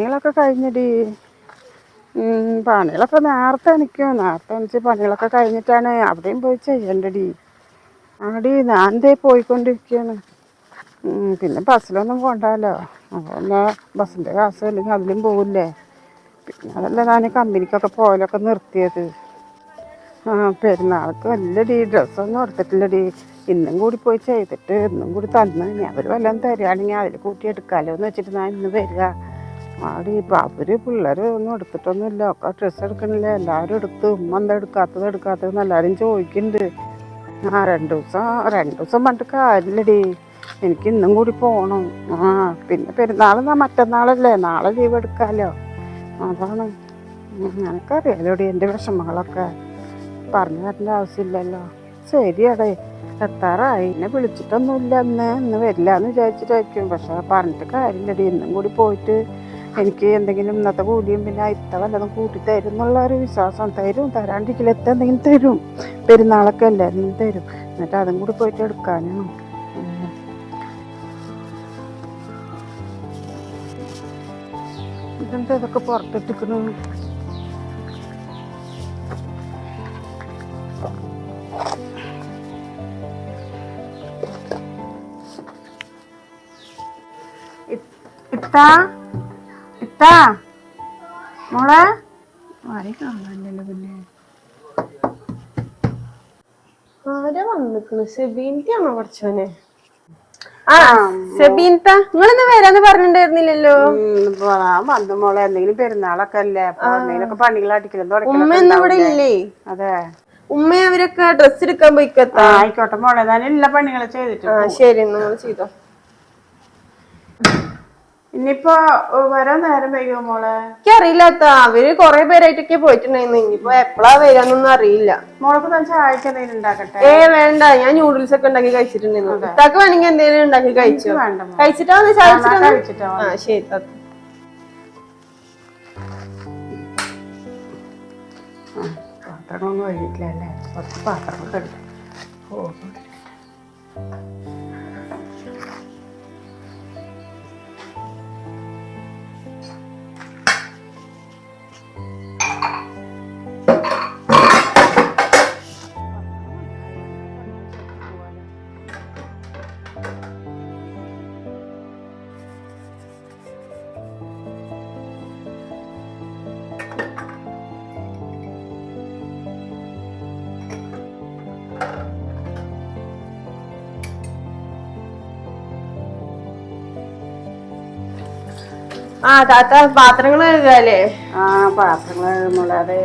പണികളൊക്കെ കഴിഞ്ഞടി. പണികളൊക്കെ നേരത്തെ എണിക്കും നേരത്തെ എനിക്ക് പണികളൊക്കെ കഴിഞ്ഞിട്ടാണ് അവിടെയും പോയി ചെയ്യണ്ടടി. ആടി ഞാൻ ദേ പോയിക്കൊണ്ടിരിക്കുകയാണ് പിന്നെ ബസ്സിലൊന്നും പോകണ്ടല്ലോ എന്നാ ബസ്സിന്റെ കാശ് അല്ലെങ്കിൽ അതിലും പോകില്ലേ പിന്നെ അതല്ല ഞാൻ കമ്പനിക്കൊക്കെ പോയാലൊക്കെ നിർത്തിയത്. ആ പെരുന്നാൾക്ക് വല്ലടി ഡ്രസ്സൊന്നും എടുത്തിട്ടില്ലടി. ഇന്നും കൂടി പോയി ചെയ്തിട്ട് ഇന്നും കൂടി തന്നു. ഇനി അവർ വല്ലതും തരികയാണെങ്കിൽ അതിൽ കൂട്ടി എടുക്കാമല്ലോ എന്ന് വെച്ചിട്ട് ഞാൻ ഇന്ന് വരിക. ആടി ഇപ്പം അവർ പിള്ളേർ ഒന്നും എടുത്തിട്ടൊന്നുമില്ല. ഒക്കെ ഡ്രസ്സ് എടുക്കണില്ല? എല്ലാവരും എടുത്ത്. ഉമ്മ എന്താ എടുക്കാത്തത്? എടുക്കാത്തതെന്ന് എല്ലാവരും ചോദിക്കുന്നുണ്ട് ആ രണ്ട് ദിവസം രണ്ട് ദിവസം പണ്ട് കാര്യമില്ലടി. എനിക്ക് ഇന്നും കൂടി പോകണം ആ പിന്നെ പെരുന്നാളെന്നാ മറ്റന്നാളല്ലേ? നാളെ ലീവ് എടുക്കാമല്ലോ അതാണ്. നിനക്കറിയാലോടി എന്റെ വിഷമങ്ങളൊക്കെ. പറഞ്ഞു തരേണ്ട ആവശ്യമില്ലല്ലോ. ശരിയടെ. എത്താറായി. എന്നെ വിളിച്ചിട്ടൊന്നുമില്ല അന്ന് ഇന്ന് വരില്ല എന്ന് വിചാരിച്ചിട്ടായിരിക്കും. പക്ഷെ പറഞ്ഞിട്ട് കാര്യമില്ലടി. ഇന്നും കൂടി പോയിട്ട് എനിക്ക് എന്തെങ്കിലും ഇന്നത്തെ കൂലിയും പിന്നെ ഇത്ത വല്ലതും കൂട്ടി തരും എന്നുള്ള ഒരു വിശ്വാസം തരും. തരാണ്ടിരിക്കില്ല എത്ത എന്തെങ്കിലും തരും. പെരുന്നാളൊക്കെ അല്ലേ എന്തെങ്കിലും തരും. എന്നിട്ട് അതും കൂടി പോയിട്ട് എടുക്കാനാണ്. ഇതെന്താ ഇതൊക്കെ പുറത്തിട്ടിക്കണു ഇത്താ? ഇത്താ മോളെ. ആരെ കാണാനില്ലല്ലോ പിന്നെ. ആരാ വന്നിക്കണ്? സെബീൻത്തെ ആണോ പഠിച്ചോനെ ആ സെബീൻത്ത. നിങ്ങളിന്ന് വരാന്ന് പറഞ്ഞിട്ടുണ്ടായിരുന്നില്ലല്ലോ? വന്നു മോളെ. എന്തെങ്കിലും പെരുന്നാളൊക്കെ അല്ലേ അപ്പൊ എന്തെങ്കിലുമൊക്കെ പണികൾ അടിക്കലും ഉമ്മ ഇന്ന് ഇവിടെ ഇല്ലേ? അതെ. ഉമ്മ അവരൊക്കെ ഡ്രസ് എടുക്കാൻ പോയിക്കത്താ. ആയിക്കോട്ടെ മോളെ. ഞാൻ എല്ലാ പണികളും ചെയ്തിട്ടുണ്ട്. ശരി നിങ്ങൾ ചെയ്തോ. ഇനിയിപ്പോ വരാൻ നേരം വൈകുമോ മോളെ? എനിക്കറിയില്ലാത്ത അവർ കൊറേ പേരായിട്ടൊക്കെ പോയിട്ടുണ്ടായിരുന്നു. ഇനിയിപ്പോ എപ്പോഴാ വരാന്നൊന്നും അറിയില്ല. മോൾക്ക് ഞാൻ ചായക്ക് എന്തെങ്കിലും ഉണ്ടാക്കട്ടെ? ഏ വേണ്ട. ഞാൻ ന്യൂഡിൽസ് ഒക്കെ ഉണ്ടാക്കി കഴിച്ചിട്ടുണ്ടായിരുന്നു. ഇത്താക്ക് വേണമെങ്കിൽ എന്തെങ്കിലും ഉണ്ടാക്കി കഴിച്ചു? വേണ്ട മോളെ. കഴിച്ചിട്ടാ വന്ന് ചായച്ചിട്ടാ വന്ന്? കഴിച്ചിട്ടാ ആ ശരി താത്ത. പാത്രങ്ങളൊന്നും കഴിയിട്ടില്ലല്ലേ കുറച്ച് പാത്രങ്ങളൊക്കെ ഉണ്ട് ഓ ആ താത്ത പാത്രങ്ങൾ കഴുകാല്ലേ? ആ പാത്രങ്ങൾ കഴുകുന്നുള്ളത്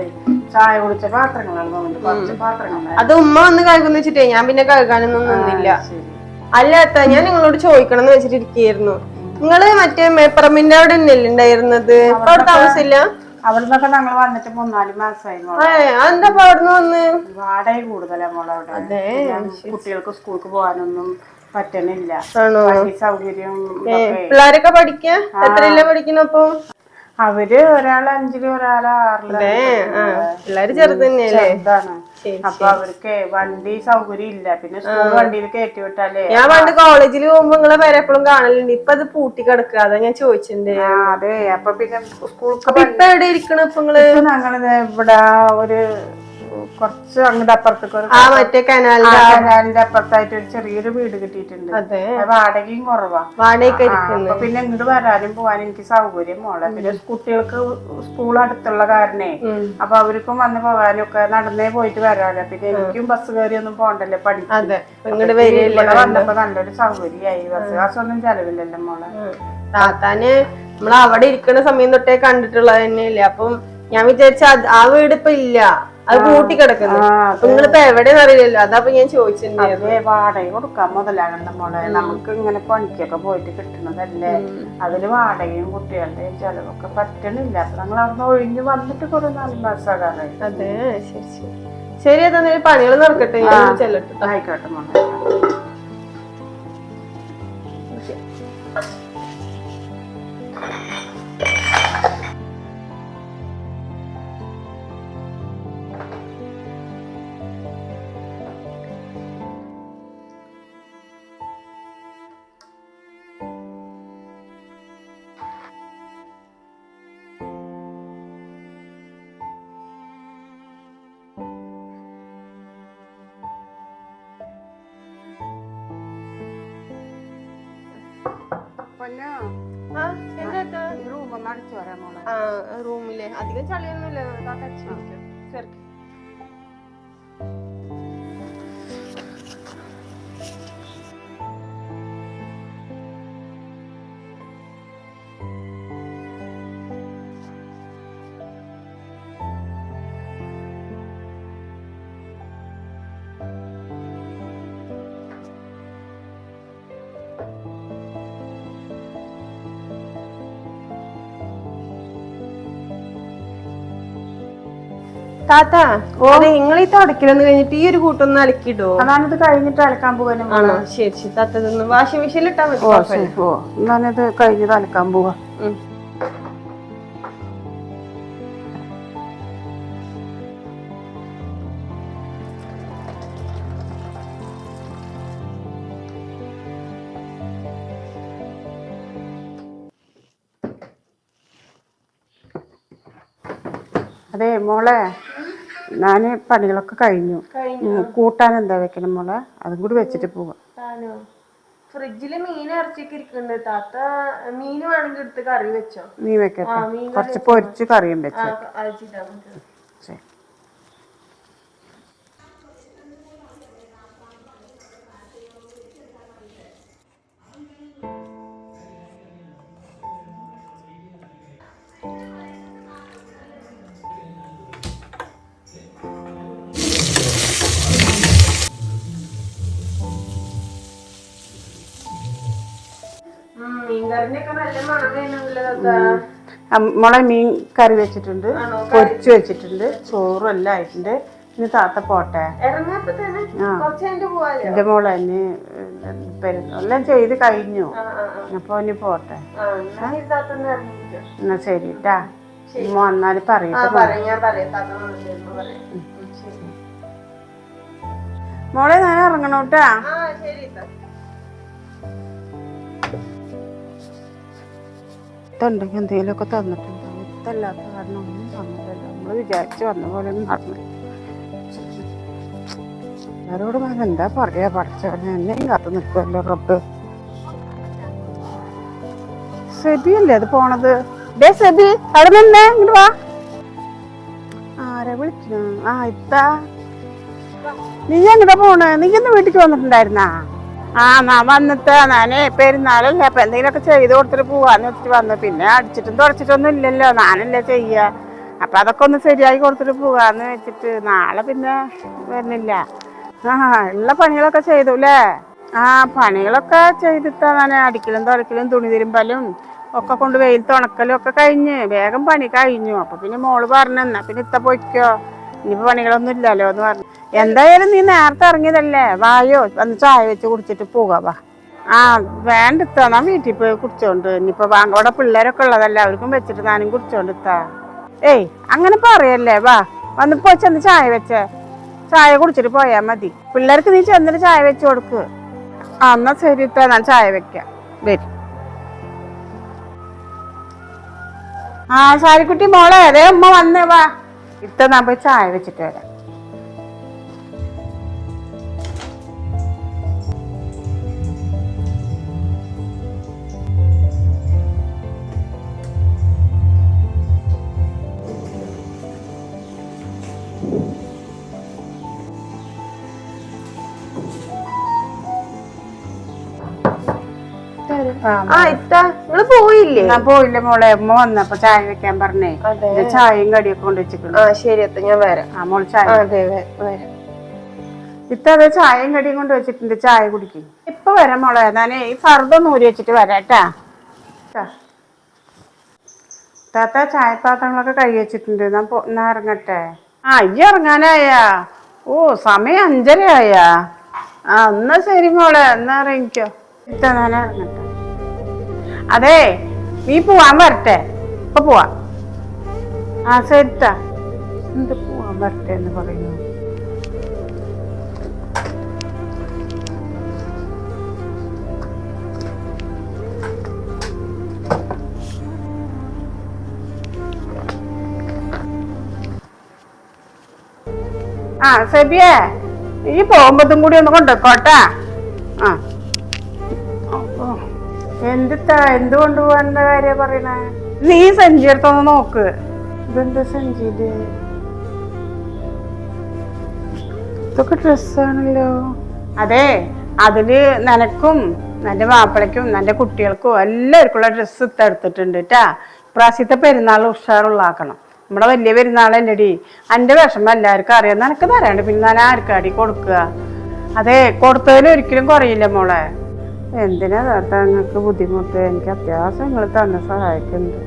ചായ കുടിച്ച പാത്രങ്ങളാണ് തോന്നുന്നു കുറച്ച് പാത്രങ്ങൾ അത് ഉമ്മ വന്ന് കഴുകുന്ന വെച്ചിട്ടേ ഞാൻ പിന്നെ കഴുകാനൊന്നും നിന്നില്ല. അല്ലാത്ത അല്ല അത്ത ഞാൻ നിങ്ങളോട് ചോദിക്കണം എന്ന് വെച്ചിട്ടിരിക്കുന്നു നിങ്ങൾ മറ്റേ മേപ്പറമ്പിന്റെ അവിടെ തന്നെയല്ലേ ഉണ്ടായിരുന്നത്? ഇപ്പൊ അവിടെ താമസില്ല അവിടുന്നൊക്കെ ഞങ്ങൾ വന്നിട്ട് മൂന്നാൽ മാസമായി എന്താ അവിടുന്ന് വന്ന്? വാടക കൂടുതലാ മോളെ അവിടെ. പിന്നെ കുട്ടികൾക്ക് സ്കൂൾക്ക് പോകാനൊന്നും പറ്റണില്ല. ആണോ? വണ്ടി സൗകര്യം പിള്ളേരൊക്കെ പഠിക്ക? എത്രയില്ല പഠിക്കുന്നപ്പോ അവർ ഒരാൾ അഞ്ചിലും ഒരാൾ ആറിലും പിള്ളേര് അപ്പൊ അവർക്ക് വണ്ടി സൗകര്യം ഇല്ല. പിന്നെ സ്കൂൾ വണ്ടിയിൽ കയറ്റി വിട്ടാലേ ഞാൻ പണ്ട് കോളേജിൽ പോകുമ്പോ നിങ്ങളെ വരെ എപ്പോഴും കാണലുണ്ട്. ഇപ്പൊ അത് പൂട്ടി കിടക്കുക അതാ ഞാൻ ചോദിച്ചിട്ടുണ്ട് അതെ. അപ്പൊ പിന്നെ സ്കൂൾ ഇപ്പൊ എവിടെ ഇരിക്കണ ഇപ്പൊ നിങ്ങൾ? ഞങ്ങളിത് ഇവിടെ ഒരു കുറച്ച് അങ്ങോട്ട് അപ്പുറത്തേക്ക് ഒരു ആ മറ്റേ കനാലിന്റെ ആ കനാലിന്റെ അപ്പുറത്തായിട്ട് ഒരു ചെറിയൊരു വീട് കിട്ടിയിട്ടുണ്ട്. അതെ. അത് വാടകയും കുറവാ. വാടകയ്ക്ക് ആ, അപ്പൊ പിന്നെ ഇങ്ങോട്ട് വരാനും പോവാനും എനിക്ക് സൗകര്യം മോളെ. പിന്നെ കുട്ടികൾക്ക് സ്കൂൾ അടുത്തുള്ള കാരണേ അപ്പൊ അവർക്കും വന്ന് പോകാനും ഒക്കെ നടന്നേ പോയിട്ട് വരാലോ. പിന്നെ എനിക്കും ബസ് കയറി ഒന്നും പോണ്ടല്ലോ പഠിക്കും അതെ. ഇങ്ങോട്ട് വരില്ല ഇവിടെ വന്നപ്പോ നല്ലൊരു സൗകര്യമായി. ബസ് കാസൊന്നും ചെലവില്ലല്ലോ മോളെ. താത്താന് നമ്മൾ അവിടെ ഇരിക്കുന്ന സമയം തൊട്ടേ കണ്ടിട്ടുള്ളത് തന്നെയല്ലേ? അപ്പം ഞാൻ വിചാരിച്ച അത് ആ വീട് ഇപ്പൊ ഇല്ല. അത് കൂട്ടിക്കിടക്കുന്നു നിങ്ങളിപ്പോ എവിടെയെന്ന് അറിയില്ലല്ലോ. അതാ ഞാൻ ചോദിച്ചിട്ടുണ്ടായിരുന്നു അതെ വാടക കൊടുക്കാൻ മുതലാകണ്ട മോളെ. നമുക്ക് ഇങ്ങനെ പണിക്കൊക്കെ പോയിട്ട് കിട്ടുന്നതല്ലേ അതിന് വാടകയും കുട്ടികളുടെയും ചെലവൊക്കെ പറ്റണില്ല. അപ്പൊ നമ്മൾ അവിടുന്ന് ഒഴിഞ്ഞു വന്നിട്ട് കുറെ നാല് മാസമാകാറായി അതെ ശരി ശരി. ശരി അതാ പണികൾ നടക്കട്ടെ. ചെല്ലട്ടെ. ആയിക്കോട്ടെ മോളെ. റൂമിലെ. അധികം ചളിയൊന്നുമില്ല. താത്ത അടിച്ചിരിക്കും ചെറുക്കി താത്ത നിങ്ങൾ ഈ തുടക്കലെന്ന് കഴിഞ്ഞിട്ട് ഈ ഒരു കൂട്ടൊന്ന് അലക്കിടോ അതാണിത് കഴിഞ്ഞിട്ട് അലക്കാൻ പോകാനും ആണോ? ശരി ശരി താത്ത ഇതൊന്ന് വാഷിംഗ് മെഷീനിൽ ഇട്ടാ മതി ഓ ഞാനിത് അലക്കാൻ പോവാ. അതെ മോളെ ഞാൻ പണികളൊക്കെ കഴിഞ്ഞു. കൂട്ടാൻ എന്താ വെക്കണം മോളെ? അതും കൂടി വെച്ചിട്ട് പോവാ. ഫ്രിഡ്ജിൽ മീൻ ഇറച്ചിയൊക്കെ ഇരിക്കുന്നുണ്ട്. താത്ത മീൻ വേണമെങ്കിൽ എടുത്ത് കറി വെച്ചോ? മീൻ വെക്കാം കുറച്ച് പൊരിച്ച് കറിയും വെച്ചു? മോളെ മീൻ കറി വെച്ചിട്ടുണ്ട്. പൊരിച്ചു വെച്ചിട്ടുണ്ട്. ചോറും എല്ലാം ആയിട്ടുണ്ട്. ഇനി താത്ത പോട്ടെ. എന്റെ മോളെ എന്നെ എല്ലാം ചെയ്ത് കഴിഞ്ഞു. അപ്പൊ ഇനി പോട്ടെ. എന്നാ ശരി താത്ത ഒന്ന് ഇറങ്ങിക്കോ. എന്നാ ശരി ട്ടാ. വന്നാൽ പറയട്ടെ. മോളെ ഞാൻ ഇറങ്ങണോട്ടാ? ഇതുണ്ടെങ്കിൽ എന്തെങ്കിലുമൊക്കെ തന്നിട്ടുണ്ടാവും. ഇതല്ലാത്ത കാരണം ഒന്നും തന്നിട്ടില്ല. നമ്മൾ വിചാരിച്ച് വന്ന പോലെ ഒന്നും നടന്നു എല്ലാരോടും ഞാൻ എന്താ പറയാ? പഠിച്ചവനെ എന്നെയും കാത്തു നിൽക്കുമല്ലോ റബ്ബ്. സെബിയല്ലേ അത് പോണത്? ഡേ സെബി അവിടെ നിന്നേ ഇങ്ങോട്ട് വാ. ആരാ വിളിച്ചു ആ ഇത്താ. നീ എങ്ങനെ പോണേ? നീ ഇന്ന് വീട്ടിലേക്ക് വന്നിട്ടുണ്ടായിരുന്നാ? ആ നാ വന്നിട്ട് ഞാനേ പെരുന്നാളല്ലേ അപ്പൊ എന്തെങ്കിലുമൊക്കെ ചെയ്ത് കൊടുത്തിട്ട് പോവാന്ന് വെച്ചിട്ട് വന്നു. പിന്നെ അടിച്ചിട്ടും തുടച്ചിട്ടൊന്നും ഇല്ലല്ലോ. ഞാനല്ലേ ചെയ്യാ. അപ്പൊ അതൊക്കെ ഒന്ന് ശരിയാക്കി കൊടുത്തിട്ട് പോവാന്ന് വെച്ചിട്ട് നാളെ പിന്നെ വരുന്നില്ല. ആ ഉള്ള പണികളൊക്കെ ചെയ്തു അല്ലേ ആ പണികളൊക്കെ ചെയ്തിട്ടാ ഞാൻ അടിക്കലും തുടക്കലും തുണി തിരുമ്പലും ഒക്കെ കൊണ്ട് വെയിലത്ത് ഉണക്കലും ഒക്കെ കഴിഞ്ഞ് വേഗം പണി കഴിഞ്ഞു. അപ്പൊ പിന്നെ മോൾ പറഞ്ഞു എന്നാ പിന്നെ ഇത്ത പൊയ്ക്കോ. ഇനിയിപ്പോ പണികളൊന്നും ഇല്ലല്ലോ എന്ന് പറഞ്ഞു. എന്തായാലും നീ നേരത്തെ ഇറങ്ങിയതല്ലേ? വായോ വന്ന് ചായ വെച്ച് കുടിച്ചിട്ട് പോകാ വാ. ആ വേണ്ട ഇത്താ. വീട്ടിൽ പോയി കുടിച്ചോണ്ട് ഇനിയിപ്പോ അവിടെ പിള്ളേരൊക്കെ ഉള്ളതല്ലേ അവർക്കും വെച്ചിട്ട് ഞാനും കുടിച്ചോണ്ട് ഇത്താ. ഏയ് അങ്ങനെ പറയല്ലേ വാ. വന്ന് പോയി ചെന്ന് ചായ വെച്ചേ. ചായ കുടിച്ചിട്ട് പോയാ മതി. പിള്ളേർക്ക് നീ ചെന്നിട്ട് ചായ വെച്ച് കൊടുക്ക്. ആ എന്നാ ശരി ഇത്താ ഞാൻ ചായ വെക്കാം. വരും. ആ സാരിക്കുട്ടി മോളെ അതേ ഉമ്മ വന്നേ വാ. ഇത്ത ഞാൻ പോയി ചായ വെച്ചിട്ട് വരാം. ആ, ഇത്ത നിങ്ങൾ പോയില്ലേ? ഞാൻ പോയില്ല മോളെ അമ്മ വന്നപ്പോ ചായ വെക്കാൻ പറഞ്ഞേ. ചായയും കടിയൊക്കെ കൊണ്ട് വെച്ചിട്ടുണ്ട്. ആ ശരി അത്ത ഞാൻ വരാം. ആ മോൾ ചായ. അതെ വരാം ഇത്ത അത് ചായയും കടിയും കൊണ്ട് വെച്ചിട്ടുണ്ട്. ചായ കുടിക്കും. ഇപ്പൊ വരാം മോളെ ഞാനേ ഈ ഫർദൊന്ന് ഊരി വെച്ചിട്ട് വരാട്ടാ. ട്ടാ. താത്ത ചായപാത്രങ്ങളൊക്കെ കഴുകി വെച്ചിട്ടുണ്ട്. ഞാൻ ഞാൻ ഇറങ്ങട്ടെ? ആ ഈ ഇറങ്ങാനായാ. ഓ സമയം അഞ്ചരയായാ. ആ എന്നാ ശരി മോളെ എന്നാ ഇറങ്ങിക്കോ. ഇത്ത ഞാൻ ഇറങ്ങട്ടെ. അതെ നീ പോവാൻ വരട്ടെ. ഇപ്പൊ പോവാ. ആ ശരിട്ടാ എന്ത് പോവാൻ വരട്ടെ എന്ന് പറയുന്നു? ആ സെബിയേ ഈ പോകുമ്പത്തും കൂടി ഒന്ന് കൊണ്ടുപോയിക്കോട്ടാ ആ. അപ്പോ എന്ത് ത- കാര്യം പറയണേ? നീ സഞ്ചി എടുത്തൊന്ന് നോക്ക്. ഇതെന്താ സഞ്ചിയിൽ ഇതൊക്കെ ഡ്രസ്സാണല്ലോ. അതെ അതിൽ നനക്കും നിന്റെ മാപ്പിളയ്ക്കും നിന്റെ കുട്ടികൾക്കും എല്ലാവർക്കുള്ള ഡ്രസ്സ് ഇത്തെടുത്തിട്ടുണ്ട് കേട്ടാ പ്രാവശ്യത്തെ പെരുന്നാൾ ഉഷാറുള്ളാക്കണം. നമ്മുടെ വലിയ പെരുന്നാളല്ലടി. എന്റെ വിഷമം എല്ലാവർക്കും അറിയാം. നിനക്ക് തരാണ്ട് പിന്നെ ഞാൻ ആർക്കാടി കൊടുക്കുക. അതെ കൊടുത്തതിൽ ഒരിക്കലും കുറയില്ല മോളെ. എന്തിനാ താത്ത നിങ്ങൾക്ക് ബുദ്ധിമുട്ട്? എനിക്ക് അത്യാവശ്യം നിങ്ങൾ തന്നെ സഹായിക്കുന്നുണ്ട്.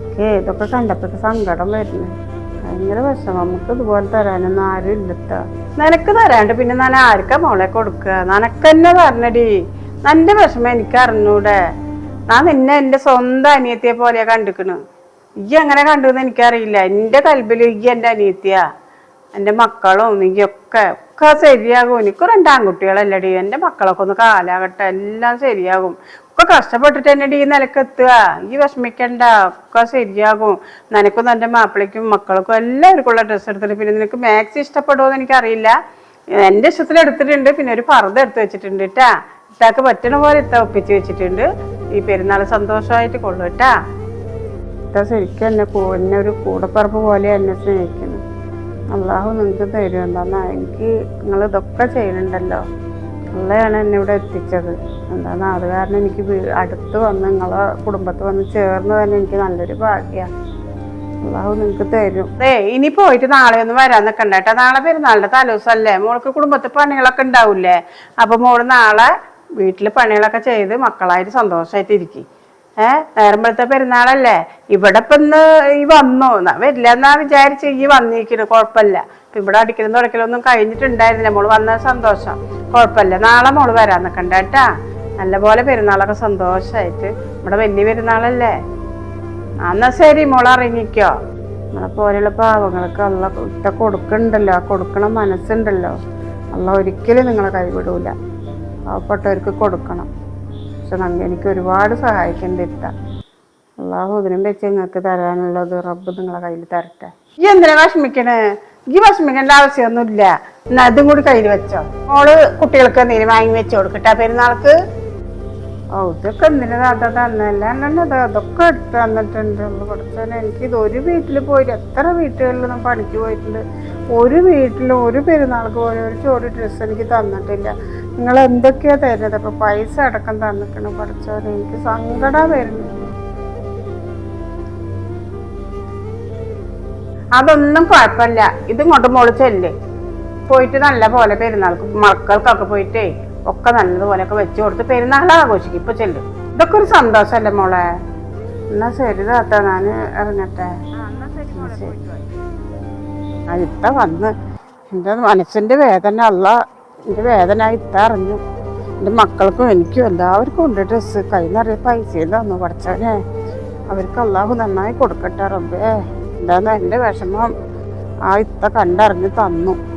എനിക്ക് ഏതൊക്കെ കണ്ടപ്പോഴത്തെ സങ്കടം വരുന്നു. ഭയങ്കര വിഷമം. നമുക്ക് ഇതുപോലെ തരാനൊന്നും ആരും ഇല്ലത്ത നിനക്ക് തരാണ്ട് പിന്നെ ഞാൻ ആർക്കാ മോളെ കൊടുക്കുക? നനക്കെന്നെ തരണടി. നിന്റെ വിഷമം എനിക്ക് അറിഞ്ഞൂടെ. ഞാൻ നിന്നെ എന്റെ സ്വന്തം അനിയത്തിയെ പോലെയാ കണ്ടിക്കണ്. ഈ എങ്ങനെ കണ്ടെന്ന് എനിക്കറിയില്ല. എന്റെ കൽബിൽ ഈ എന്റെ അനിയത്തിയാ. എന്റെ മക്കളും നീയൊക്കെ ഒക്കെ ശരിയാകും. എനിക്ക് രണ്ട് ആൺകുട്ടികളല്ലടി എന്റെ മക്കളൊക്കെ ഒന്ന് കാലാകട്ടെ എല്ലാം ശരിയാകും. ഒക്കെ കഷ്ടപ്പെട്ടിട്ട് എന്നെ ഈ നിലക്കെത്തുക ഈ വിഷമിക്കണ്ട ഒക്കെ ശരിയാകും. നിനക്കും എന്റെ മാപ്പിളയ്ക്കും മക്കൾക്കും എല്ലാവർക്കും ഉള്ള ഡ്രസ്സ് എടുത്തിട്ട് പിന്നെ നിനക്ക് മാക്സി ഇഷ്ടപ്പെടുമോ എനിക്കറിയില്ല. എന്റെ ഇഷ്ടത്തിൽ എടുത്തിട്ടുണ്ട്. പിന്നെ ഒരു പർദ്ദ എടുത്ത് വെച്ചിട്ടുണ്ട് കേട്ടാ ഇത്താക്ക് പറ്റണ പോലെ ഇത്ത ഒപ്പിച്ച് വെച്ചിട്ടുണ്ട്. ഈ പെരുന്നാൾ സന്തോഷമായിട്ട് കൊള്ളു കേട്ടാ ഇത്ത ശരിക്കും എന്നെ എന്നെ ഒരു കൂടപ്പറപ്പ് പോലെ എന്നെ സ്നേഹിക്കുന്നു. അള്ളാഹു നിങ്ങൾക്ക് തരും എന്താന്നാ എനിക്ക് നിങ്ങൾ ഇതൊക്കെ ചെയ്യുന്നുണ്ടല്ലോ. അള്ളയാണ് എന്നെ ഇവിടെ എത്തിച്ചത്. എന്താന്നാ? അത് കാരണം എനിക്ക് അടുത്ത് വന്ന് നിങ്ങളെ കുടുംബത്ത് വന്ന് ചേർന്ന് തന്നെ എനിക്ക് നല്ലൊരു ഭാഗ്യമാണ് അള്ളാഹു നിങ്ങൾക്ക് തരും. ഏ ഇനി പോയിട്ട് നാളെ ഒന്നും വരാൻ നിൽക്കണ്ട കേട്ടോ. നാളെ പെരുന്നാളിന്റെ തലേസല്ലേ മോൾക്ക് കുടുംബത്തിൽ പണികളൊക്കെ ഉണ്ടാവില്ലേ? അപ്പൊ മോൾ നാളെ വീട്ടിൽ പണികളൊക്കെ ചെയ്ത് മക്കളായിട്ട് സന്തോഷമായിട്ട് ഇരിക്കും. ഏഹ് നേരമ്പഴത്തെ പെരുന്നാളല്ലേ? ഇവിടെ ഇപ്പൊ ഇന്ന് ഈ വന്നു. വരില്ല എന്നാ വിചാരിച്ച് ഈ വന്നിരിക്കുന്നു കുഴപ്പമില്ല. ഇപ്പൊ ഇവിടെ അടിക്കലും തുടക്കലൊന്നും കഴിഞ്ഞിട്ടുണ്ടായിരുന്നില്ല. മോൾ വന്ന സന്തോഷം. കുഴപ്പമില്ല. നാളെ മോൾ വരാൻ നിൽക്കണ്ട കേട്ടാ. നല്ലപോലെ പെരുന്നാളൊക്കെ സന്തോഷായിട്ട്. ഇവിടെ വലിയ പെരുന്നാളല്ലേ? എന്നാ ശരി മോൾ ഇറങ്ങിക്കോ. നമ്മളെ പോലെയുള്ള പാവങ്ങൾക്ക് അല്ല ഇട്ട കൊടുക്കണ്ടല്ലോ. ആ കൊടുക്കണ മനസ്സുണ്ടല്ലോ. അല്ല ഒരിക്കലും നിങ്ങളെ കൈവിടൂല. പാവപ്പെട്ടവർക്ക് കൊടുക്കണം. നമ്മ- എനിക്ക് ഒരുപാട് സഹായിക്കേണ്ട ഇട്ട അള്ളാഹു ഇതിനും വെച്ച് നിങ്ങൾക്ക് തരാനുള്ളത് റബ്ബ് നിങ്ങളെ കയ്യിൽ തരട്ടെ. ഈ എന്തിനാ വിഷമിക്കണേ? ഈ വിഷമിക്കേണ്ട ആവശ്യമൊന്നുമില്ല. എന്നാ അതും കൂടി കയ്യിൽ വെച്ചോ. മോൾ കുട്ടികൾക്ക് എന്തെങ്കിലും വാങ്ങി വെച്ച് കൊടുക്കട്ടെ. പെരുന്നാൾക്ക് ഓ ഇതൊക്കെ എന്തിനാ അത് തന്നല്ല അല്ലത് അതൊക്കെ എടുത്ത് തന്നിട്ടുണ്ട്. പഠിച്ചാൽ എനിക്കിത് ഒരു വീട്ടിൽ പോയിട്ട് എത്ര വീട്ടുകളിലൊന്നും പണിക്ക് പോയിട്ടുണ്ട്. ഒരു വീട്ടിലും ഒരു പെരുന്നാൾക്ക് പോലും ഒരു ചോടി ഡ്രസ്സ് എനിക്ക് തന്നിട്ടില്ല. നിങ്ങൾ എന്തൊക്കെയാ തരുന്നത്? അപ്പൊ പൈസ അടക്കം തന്നിക്കണം പഠിച്ചവരെ എനിക്ക് സങ്കടം വരുന്നു. അതൊന്നും കുഴപ്പമില്ല. ഇതും കൊണ്ട് മോൾ പോയിട്ട് നല്ല പോലെ പെരുന്നാൾക്ക് മക്കൾക്കൊക്കെ പോയിട്ടേ. ഒക്കെ നല്ലതുപോലെയൊക്കെ വെച്ച് കൊടുത്ത് പെരുന്നാൾ ആഘോഷിക്കും. ഇപ്പൊ ചെല്ലും. ഇതൊക്കെ ഒരു സന്തോഷല്ലേ മോളെ? എന്നാ ശരി താത്ത ഞാൻ ഇറങ്ങട്ടെ. ആ ഇത്ത വന്ന്. എന്റെ മനസ്സിന്റെ വേദന അല്ല. എന്റെ വേദന ഇത്ത അറിഞ്ഞു. എന്റെ മക്കൾക്കും എനിക്കും എല്ലാവർക്കും ഉണ്ട് ഡ്രസ്സ്. കൈ നിറയെ പൈസയും തന്നു പഠിച്ചവനെ. അവർക്ക് അള്ളാഹു നന്നായി കൊടുക്കട്ടെ റബ്ബേ. എന്താന്ന് എന്റെ വിഷമം? ആ ഇത്ത കണ്ടറിഞ്ഞ് തന്നു.